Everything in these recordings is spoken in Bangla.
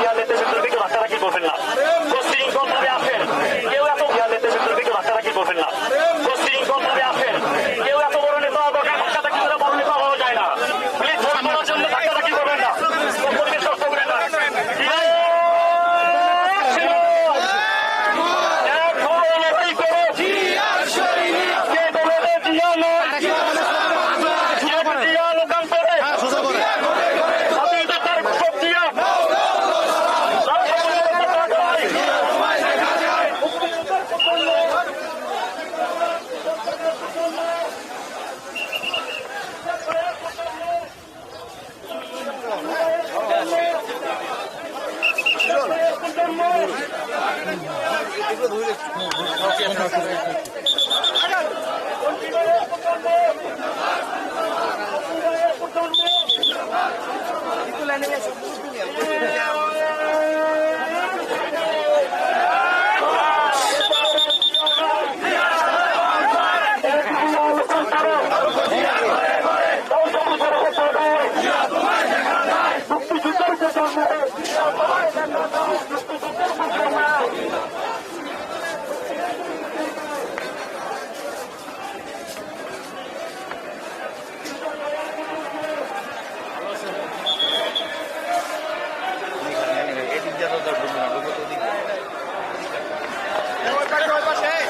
ইয়া নেতা নেত্রীকে বাচ্চা রাখি করবেন না এগুলো ধরে Thank you. পাশে।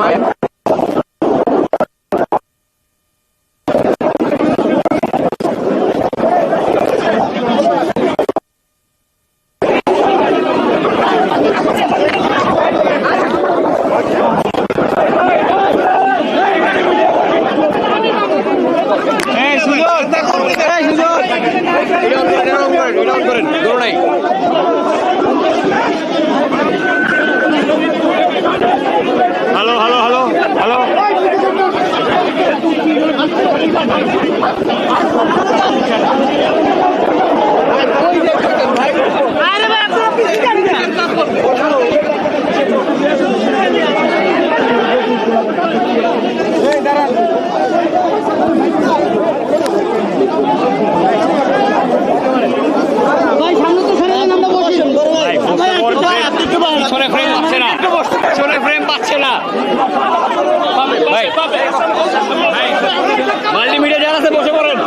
পেছনে আসেন না ভাই এই সুজন এই সুজন এটা on করেন, এটা on করেন, এটা on করেন, দৌড় নাই। হ্যালো হ্যালো হ্যালো হ্যালো পিছনে ফ্রেম পাচ্ছে না পিছনে ফ্রেম পাচ্ছে না ভাই মাল্টিমিডিয়া যারা আছে বসে পড়েন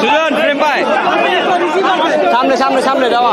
সুজন ফ্রেম পায় সামনে সামনে যাওয়া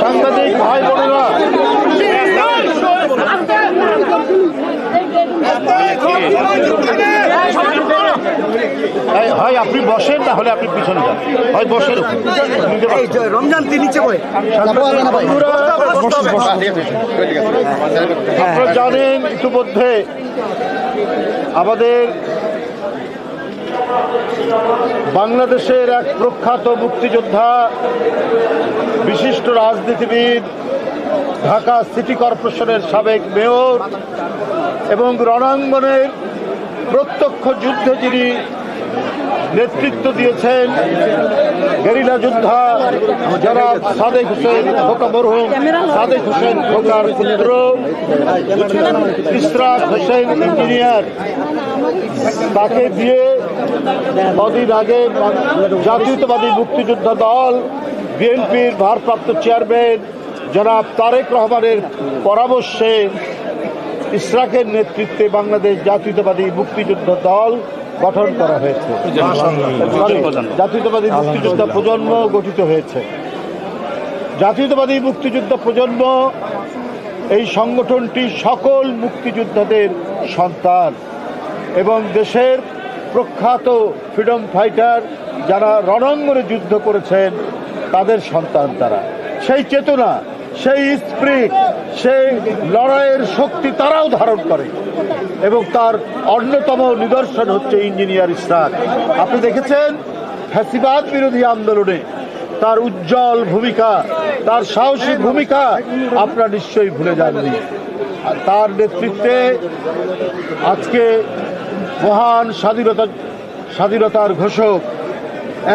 সাংবাদিক ভাই বোনেরা। হয় আপনি বসেন তাহলে আপনি পিছনে যান। হয় বসেন। রমজান তিন নিচে আপনারা জানেন ইতিমধ্যে আমাদের বাংলাদেশের এক প্রখ্যাত মুক্তিযোদ্ধা, বিশিষ্ট রাজনীতিবিদ, ঢাকা সিটি কর্পোরেশনের সাবেক মেয়র এবং রণাঙ্গনের প্রত্যক্ষ যুদ্ধে যিনি নেতৃত্ব দিয়েছেন, গেরিলা যোদ্ধা যারা সাদেক হোসেন খোকা মরহুম, সাদেক হোসেন খোকার পুত্র ইসরাক হোসেন ইঞ্জিনিয়ার। তাকে দিয়ে কদিন আগে জাতীয়তাবাদী মুক্তিযোদ্ধা দল, বিএনপির ভারপ্রাপ্ত চেয়ারম্যান জনাব তারেক রহমানের পরামর্শে ইসরাকের নেতৃত্বে বাংলাদেশ জাতীয়তাবাদী মুক্তিযোদ্ধা দল গঠন করা হয়েছে। জাতীয়তাবাদী মুক্তিযোদ্ধা প্রজন্ম গঠিত হয়েছে। জাতীয়তাবাদী মুক্তিযোদ্ধা প্রজন্ম এই সংগঠনটি সকল মুক্তিযোদ্ধাদের সন্তান। এবং দেশের প্রখ্যাত ফ্রিডম ফাইটার যারা রণাঙ্গনে যুদ্ধ করেছেন, তাদের সন্তান তারা। সেই চেতনা, সেই স্প্রিট সেই লড়াইয়ের শক্তি তারাও ধারণ করে। এবং তার অন্যতম নিদর্শন হচ্ছে ইঞ্জিনিয়ার ইসরাক। আপনি দেখেছেন? ফ্যাসিবাদ বিরোধী আন্দোলনে তার উজ্জ্বল ভূমিকা, তার সাহসী ভূমিকা আপনারা নিশ্চয়ই ভুলে যাননি। তার নেতৃত্বে আজকে মহান স্বাধীনতা স্বাধীনতার ঘোষক,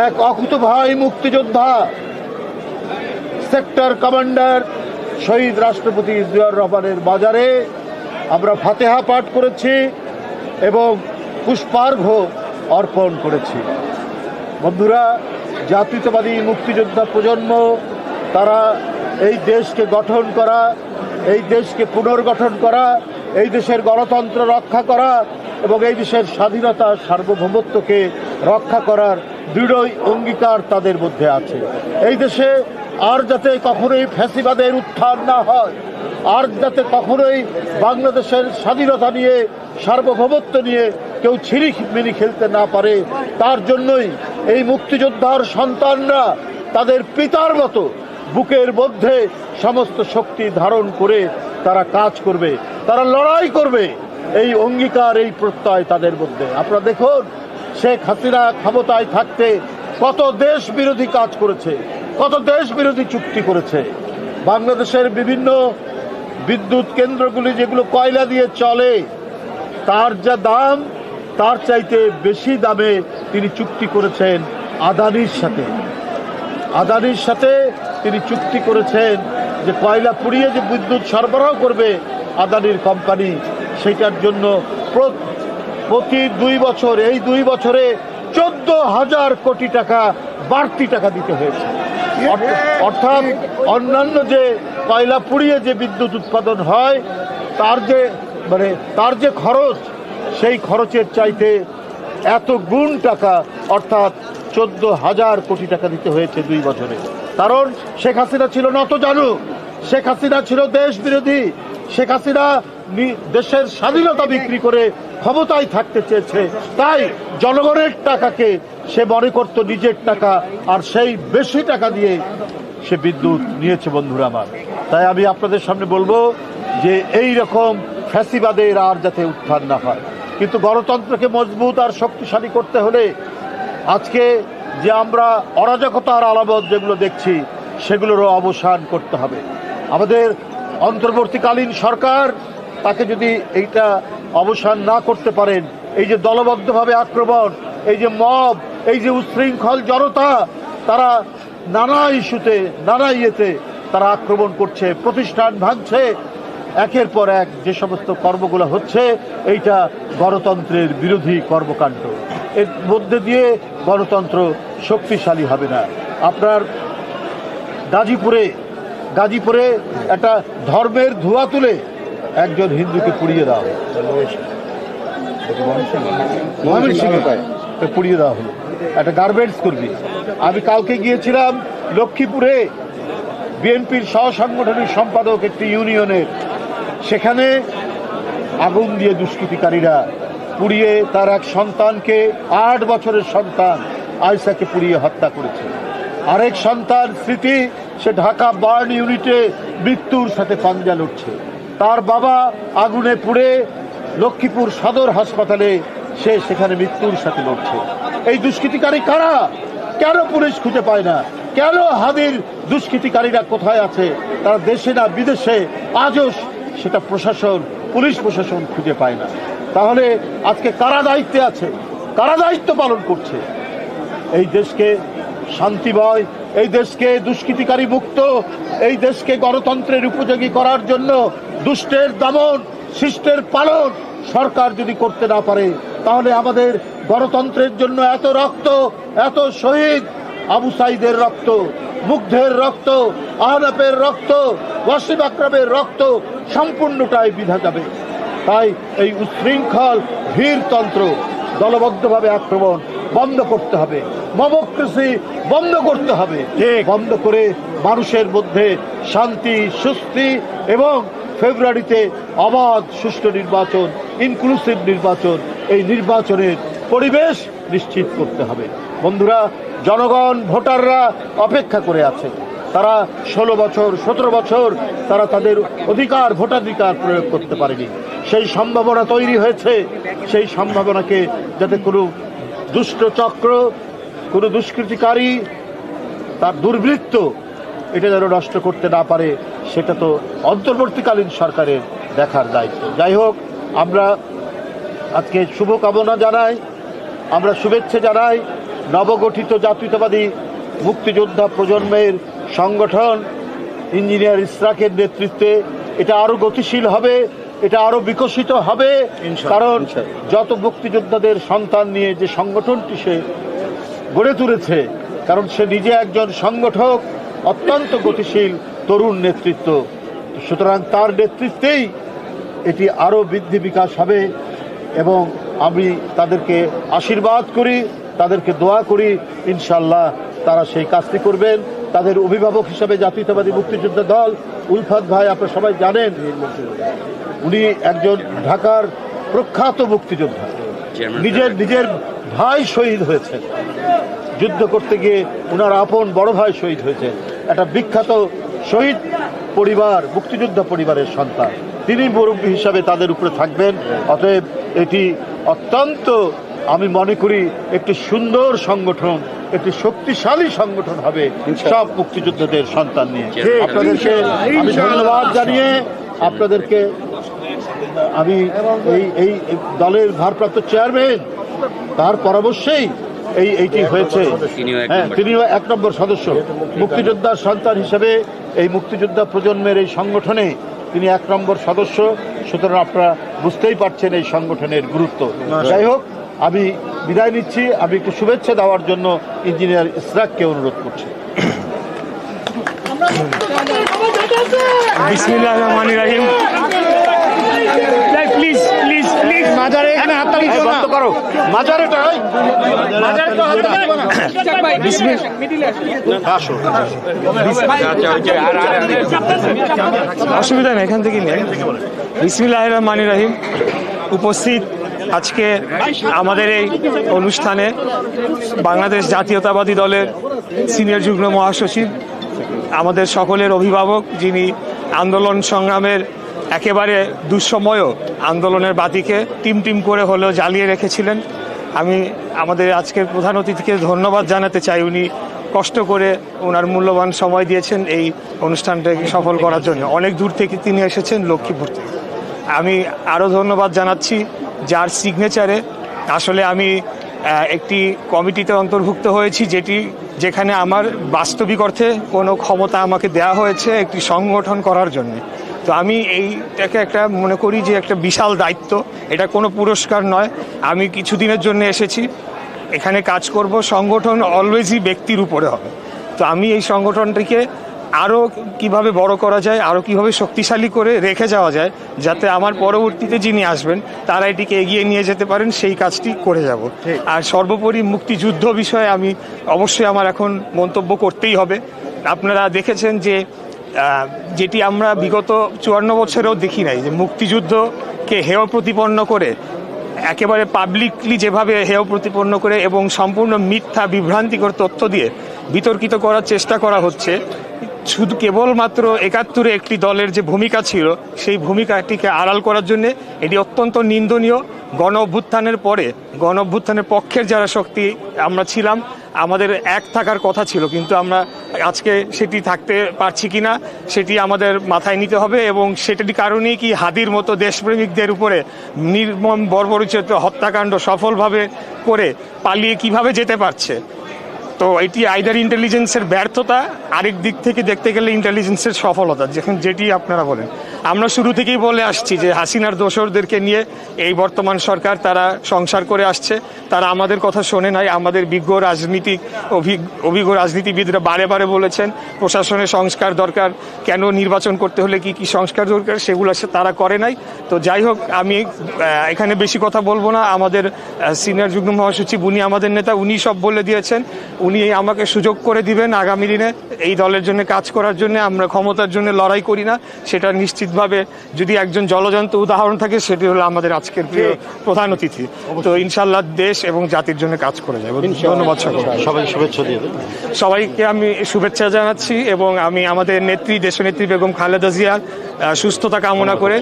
এক অকুত ভাই মুক্তিযোদ্ধা, সেক্টর কমান্ডার শহীদ রাষ্ট্রপতি জিয়াউর রহমানের বাজারে আমরা ফাতেহা পাঠ করেছি এবং পুষ্পার্ঘ অর্পণ করেছি। বন্ধুরা, জাতীয়তাবাদী মুক্তিযোদ্ধা প্রজন্ম, তারা এই দেশকে গঠন করা, এই দেশকে পুনর্গঠন করা, এই দেশের গণতন্ত্র রক্ষা করা এবং এই দেশের স্বাধীনতা সার্বভৌমত্বকে রক্ষা করার দৃঢ়ই অঙ্গীকার তাদের মধ্যে আছে। এই দেশে আর যাতে কখনোই ফ্যাসিবাদের উত্থান না হয়, আর যাতে কখনোই বাংলাদেশের স্বাধীনতা নিয়ে, সার্বভৌমত্ব নিয়ে কেউ ছিঁড়ি মিনি খেলতে না পারে, তার জন্যই এই মুক্তিযোদ্ধার সন্তানরা তাদের পিতার মতো বুকের মধ্যে সমস্ত শক্তি ধারণ করে তারা কাজ করবে, তারা লড়াই করবে। এই অঙ্গীকার, এই প্রত্যয় তাদের মধ্যে। আপনারা দেখুন, শেখ হাসিনা ক্ষমতায় থাকতে কত দেশ বিরোধী কাজ করেছে, কত দেশ বিরোধী চুক্তি করেছে। বাংলাদেশের বিভিন্ন বিদ্যুৎ কেন্দ্রগুলি যেগুলো কয়লা দিয়ে চলে, তার যা দাম, তার চাইতে বেশি দামে তিনি চুক্তি করেছেন আদানির সাথে। আদানির সাথে তিনি চুক্তি করেছেন যে কয়লা পুড়িয়ে যে বিদ্যুৎ সরবরাহ করবে আদানির কোম্পানি সেটার জন্য প্রতি দুই বছর, এই দুই বছরে চোদ্দ হাজার কোটি টাকা, বাড়তি টাকা দিতে হয়েছে। অর্থাৎ অন্যান্য যে কয়লা পুড়িয়ে যে বিদ্যুৎ উৎপাদন হয়, তার যে মানে তার যে খরচ, সেই খরচের চাইতে এত গুণ টাকা, অর্থাৎ চোদ্দ হাজার কোটি টাকা দিতে হয়েছে দুই বছরে। কারণ শেখ হাসিনা ছিল নত জানু শেখ হাসিনা ছিল দেশ বিরোধী, শেখ হাসিনা দেশের স্বাধীনতা বিক্রি করে ক্ষমতায় থাকতে চেয়েছে। তাই জনগণের টাকাকে সে মনে করত নিজের টাকা, আর সেই বেশি টাকা দিয়ে সে বিদ্যুৎ নিয়েছে বন্ধুরা আমার। তাই আমি আপনাদের সামনে বলব যে এই রকম ফ্যাসিবাদের আর যাতে উত্থান না হয়। কিন্তু গণতন্ত্রকে মজবুত আর শক্তিশালী করতে হলে আজকে যে আমরা অরাজকতার আলামত যেগুলো দেখছি, সেগুলোরও অবসান করতে হবে। আমাদের অন্তর্বর্তীকালীন সরকার তাকে যদি এইটা অবসান না করতে পারেন, এই যে দলবদ্ধভাবে আক্রমণ, এই যে মব, এই যে উচ্ছৃঙ্খল জনতা, তারা নানা ইস্যুতে, নানা ইয়েতে তারা আক্রমণ করছে, প্রতিষ্ঠান ভাঙছে। একের পর এক যে সমস্ত কর্মগুলো হচ্ছে, এইটা গণতন্ত্রের বিরোধী কর্মকাণ্ড। এর মধ্যে দিয়ে গণতন্ত্র শক্তিশালী হবে না। আপনার গাজীপুরে গাজীপুরে একটা ধর্মের ধোয়া তুলে একজন হিন্দুকে পুড়িয়ে দেওয়া হলো। পুড়িয়ে দেওয়া হলো। একটা গার্মেন্টস কর্মী। আমি কালকে গিয়েছিলাম লক্ষ্মীপুরে। বিএনপির সহ সাংগঠনিক সম্পাদক একটি ইউনিয়নের। সেখানে আগুন দিয়ে দুষ্কৃতিকারীরা পুড়িয়ে তার এক সন্তানকে, আট বছরের সন্তান আয়সাকে পুড়িয়ে হত্যা করেছে। আরেক সন্তান স্মৃতি, সে ঢাকা বার্ন ইউনিটে মৃত্যুর সাথে পাঞ্জা লড়ছে। তার বাবা আগুনে পুড়ে লক্ষ্মীপুর সদর হাসপাতালে সে সেখানে মৃত্যুর সাথে লড়ছে। এই দুষ্কৃতিকারী কারা? কেন পুলিশ খুঁজে পায় না? কেন হাদির দুষ্কৃতিকারীরা কোথায় আছে? তারা দেশে না বিদেশে? আজও সেটা প্রশাসন, পুলিশ প্রশাসন খুঁজে পায় না। তাহলে আজকে কারা দায়িত্বে আছে? কারা দায়িত্ব পালন করছে? এই দেশকে শান্তিময়, এই দেশকে দুষ্কৃতিকারী মুক্ত, এই দেশকে গণতন্ত্রের উপযোগী করার জন্য দুষ্টের দমন শিষ্টের পালন সরকার যদি করতে না পারে তাহলে আমাদের গণতন্ত্রের জন্য এত রক্ত এত শহীদ আবু সাইদের রক্ত মুগ্ধের রক্ত আহনাপের রক্ত ওয়াসিম আকরামের রক্ত সম্পূর্ণটাই বিধা যাবে। তাই এই উচ্ছৃঙ্খল ভীরতন্ত্র দলবদ্ধভাবে আক্রমণ বন্ধ করতে হবে মমক্রেসি বন্ধ করতে হবে। বন্ধ করে মানুষের মধ্যে শান্তি সুস্থি এবং ফেব্রুয়ারিতে অবাধ সুষ্ঠু নির্বাচন ইনক্লুসিভ নির্বাচন, এই নির্বাচনের পরিবেশ নিশ্চিত করতে হবে। বন্ধুরা, জনগণ, ভোটাররা অপেক্ষা করে আছে। তারা ষোলো বছর, সতেরো বছর তারা তাদের অধিকার, ভোটাধিকার প্রয়োগ করতে পারেনি। সেই সম্ভাবনা তৈরি হয়েছে। সেই সম্ভাবনাকে যাতে কোনো দুষ্ট চক্র, কোনো দুষ্কৃতিকারী, তার দুর্বৃত্ত, এটা যেন নষ্ট করতে না পারে সেটা তো অন্তর্বর্তীকালীন সরকারের দেখার দায়িত্ব। যাই হোক আমরা আজকে শুভকামনা জানাই আমরা শুভেচ্ছা জানাই নবগঠিত জাতীয়তাবাদী মুক্তিযোদ্ধা প্রজন্মের সংগঠন ইঞ্জিনিয়ার ইসরাকের নেতৃত্বে। এটা আরও গতিশীল হবে এটা আরও বিকশিত হবে কারণ যত মুক্তিযোদ্ধাদের সন্তান নিয়ে যে সংগঠনটি সে গড়ে তুলেছে কারণ সে নিজে একজন সংগঠক অত্যন্ত গতিশীল তরুণ নেতৃত্ব। সুতরাং তার নেতৃত্বেই এটি আরও বৃদ্ধি বিকাশ হবে এবং আমি তাদেরকে আশীর্বাদ করি তাদেরকে দোয়া করি ইনশাল্লাহ তারা সেই কাজটি করবেন। তাদের অভিভাবক হিসাবে জাতীয়তাবাদী মুক্তিযোদ্ধা দল উলফাত ভাই আপনারা সবাই জানেন উনি একজন ঢাকার প্রখ্যাত মুক্তিযোদ্ধা। নিজের নিজের ভাই শহীদ হয়েছেন। যুদ্ধ করতে গিয়ে ওনার আপন বড় ভাই শহীদ হয়েছে একটা বিখ্যাত শহীদ পরিবার মুক্তিযোদ্ধা পরিবারের সন্তান। তিনি মুরব্বী হিসাবে তাদের উপরে থাকবেন। অতএব এটি অত্যন্ত আমি মনে করি একটি সুন্দর সংগঠন একটি শক্তিশালী সংগঠন হবে সব মুক্তিযোদ্ধাদের সন্তান নিয়ে। আপনাদেরকে আমি ধন্যবাদ জানিয়ে আপনাদেরকে আমি এই এই এই দলের ভারপ্রাপ্ত চেয়ারম্যান তার পরামর্শেই এই এইটি হয়েছে। হ্যাঁ তিনিও এক নম্বর সদস্য। মুক্তিযোদ্ধার সন্তান হিসেবে এই মুক্তিযোদ্ধা প্রজন্মের এই সংগঠনে তিনি এক নম্বর সদস্য। সুতরাং আপনারা বুঝতেই পারছেন এই সংগঠনের গুরুত্ব। যাই হোক আমি বিদায় নিচ্ছি। আমি একটু শুভেচ্ছা দেওয়ার জন্য ইঞ্জিনিয়ার ইসরাককে অনুরোধ করছি। বিসমিল্লাহ রহমান রাহিম। প্লিজ প্লিজ প্লিজ মাজারে এখানে হাততালি দিও না। করো। মাজারেটা ওই আসো। অসুবিধা নেই এখান থেকে নিয়ে। বিসমিল্লাহ রহমান রাহিম। উপস্থিত আজকে আমাদের এই অনুষ্ঠানে বাংলাদেশ জাতীয়তাবাদী দলের সিনিয়র যুগ্ম মহাসচিব আমাদের সকলের অভিভাবক যিনি আন্দোলন সংগ্রামের একেবারে দুঃসময়ও আন্দোলনের বাতিকে টিম টিম করে হলেও জ্বালিয়ে রেখেছিলেন। আমি আমাদের আজকের প্রধান অতিথিকে ধন্যবাদ জানাতে চাই। উনি কষ্ট করে ওনার মূল্যবান সময় দিয়েছেন এই অনুষ্ঠানটাকে সফল করার জন্য। অনেক দূর থেকে তিনি এসেছেন লক্ষ্মীপুর থেকে। আমি আরও ধন্যবাদ জানাচ্ছি যার সিগনেচারে আসলে আমি একটি কমিটিতে অন্তর্ভুক্ত হয়েছি যেটি, যেখানে আমার বাস্তবিক অর্থে কোনো ক্ষমতা আমাকে দেওয়া হয়েছে একটি সংগঠন করার জন্য। তো আমি এইটাকে একটা মনে করি যে একটা বিশাল দায়িত্ব। এটা কোনো পুরস্কার নয়। আমি কিছুদিনের জন্য এসেছি। এখানে কাজ করব। সংগঠন অলওয়েজই ব্যক্তির উপরে হবে। তো আমি এই সংগঠনটিকে আরও কীভাবে বড় করা যায় আরও কীভাবে শক্তিশালী করে রেখে যাওয়া যায় যাতে আমার পরবর্তীতে যিনি আসবেন তারা এটিকে এগিয়ে নিয়ে যেতে পারেন সেই কাজটি করে যাব। আর সর্বোপরি মুক্তিযুদ্ধ বিষয়ে আমি অবশ্যই আমার এখন মন্তব্য করতেই হবে। আপনারা দেখেছেন যে যেটি আমরা বিগত চুয়ান্ন বছরেও দেখি নাই, যে মুক্তিযুদ্ধকে হেয় প্রতিপন্ন করে, একেবারে পাবলিকলি যেভাবে হেয় প্রতিপন্ন করে এবং সম্পূর্ণ মিথ্যা বিভ্রান্তিকর তথ্য দিয়ে বিতর্কিত করার চেষ্টা করা হচ্ছে শুধু কেবলমাত্র একাত্তরে একটি দলের যে ভূমিকা ছিল, সেই ভূমিকাটিকে আড়াল করার জন্য এটি অত্যন্ত নিন্দনীয়। গণ অভ্যুত্থানের পরে, গণ অভ্যুত্থানের পক্ষের যারা শক্তি আমরা ছিলাম, আমাদের এক থাকার কথা ছিল, কিন্তু আমরা আজকে সেটি থাকতে পারছি কিনা, সেটি আমাদের মাথায় নিতে হবে এবং সেটির কারণেই কি হাদির মতো দেশপ্রেমিকদের উপরে নির্মম বর্বরচিত হত্যাকাণ্ড সফলভাবে করে পালিয়ে কীভাবে যেতে পারছে তো এটি আইদার ইন্টেলিজেন্সের ব্যর্থতা, আরেক দিক থেকে দেখতে গেলে ইন্টেলিজেন্সের সফলতা, যেখানে যেটি আপনারা বলেন। আমরা শুরু থেকেই বলে আসছি যে হাসিনার দোসরদেরকে নিয়ে এই বর্তমান সরকার তারা সংসার করে আসছে। তারা আমাদের কথা শোনে নাই, আমাদের বিজ্ঞ রাজনীতিক অভিজ্ঞ রাজনীতিবিদরা বারে বারে বলেছেন, প্রশাসনের সংস্কার দরকার, কেন নির্বাচন করতে হলে কি কি সংস্কার দরকার, সেগুলো তারা করে নাই। তো যাই হোক, আমি এখানে বেশি কথা বলব না। আমাদের সিনিয়র যুগ্ম মহাসচিব, উনি আমাদের নেতা, উনি সব বলে দিয়েছেন। উনি আমাকে সুযোগ করে দিবেন আগামী দিনে এই দলের জন্য কাজ করার জন্য। আমরা ক্ষমতার জন্য লড়াই করি না, সেটা নিশ্চিতভাবে যদি একজন জলজন্ত উদাহরণ থাকে সেটি হলো আমাদের আজকের প্রিয় প্রধান অতিথি। তো ইনশাল্লাহ দেশ এবং জাতির জন্য কাজ করে যাবে। ধন্যবাদ সবাই শুভেচ্ছা দিয়ে সবাইকে আমি শুভেচ্ছা জানাচ্ছি এবং আমি আমাদের নেত্রী দেশনেত্রী বেগম খালেদা জিয়ার সুস্থতা কামনা করে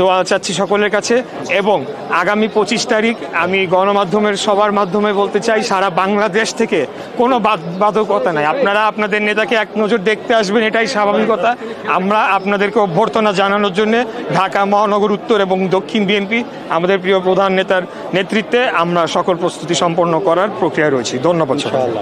দোয়া চাচ্ছি সকলের কাছে। এবং আগামী পঁচিশ তারিখ আমি গণমাধ্যমের সবার মাধ্যমে বলতে চাই, সারা বাংলাদেশ থেকে কোনো বাধকতা নাই। আপনারা আপনাদের নেতাকে এক নজর দেখতে আসবেন, এটাই স্বাভাবিকতা। আমরা আপনাদেরকে অভ্যর্থনা জানানোর জন্য ঢাকা, মহানগর, উত্তর এবং দক্ষিণ বিএনপি আমাদের প্রিয় প্রধান নেতার নেতৃত্বে আমরা সকল প্রস্তুতি সম্পন্ন করার প্রক্রিয়া রয়েছি। ধন্যবাদ সকলকে।